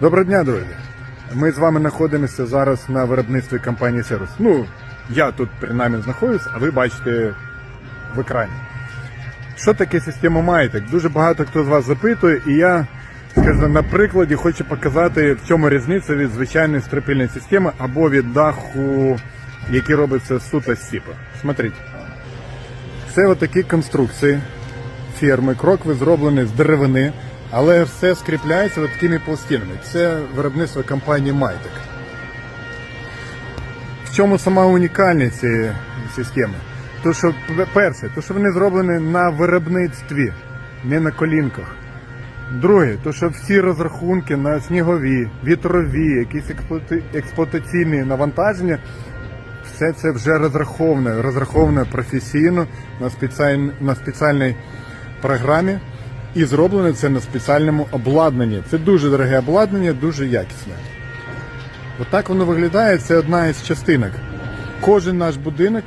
Доброго дня, друзі. Ми з вами знаходимося зараз на виробництві компанії Сервіс. Ну, я тут принаймні знаходжусь, а ви бачите в екрані. Що таке система Майтек? Дуже багато хто з вас запитує, і я, скажімо, на прикладі хочу показати, в чому різниця від звичайної стропільної системи або від даху, який робиться суто з сіпа. Смотрите. Це отакі конструкції ферми, крокви зроблені з деревини, але все скріпляється от такими пластинами. Це виробництво компанії Майтек. В чому сама унікальність цієї системи? То, що перше, то, що вони зроблені на виробництві, не на колінках. Друге, то що всі розрахунки на снігові, вітрові, якісь експлуатаційні навантаження, все це вже розраховане, розраховане професійно на, спеціаль... на спеціальній програмі і зроблено це на спеціальному обладнанні. Це дуже дороге обладнання, дуже якісне. Отак воно виглядає, це одна із частинок. Кожен наш будинок,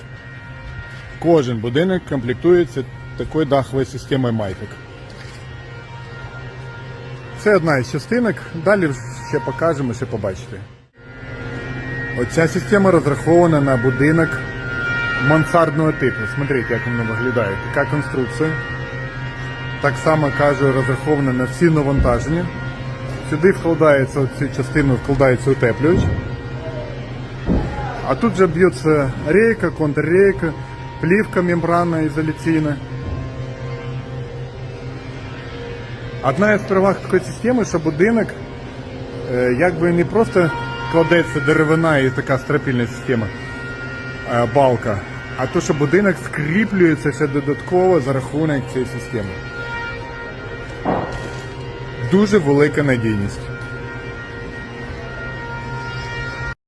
кожен будинок комплектується такою даховою системою Майтек. Це одна із частинок. Далі ще покажемо, ще побачите. Оця система розрахована на будинок мансардного типу. Смотрите, як воно виглядає. Така конструкція. Так само кажу, розрахована на всі навантаження. Сюди вкладається цю частину вкладається утеплювач. А тут же б'ється рейка, контррейка, плівка мембранна ізоляційна. Одна із переваг такої системи, що будинок е, якби не просто кладеться деревина і така стропільна система, е, балка, а то, що будинок скріплюється ще додатково за рахунок цієї системи. Дуже велика надійність.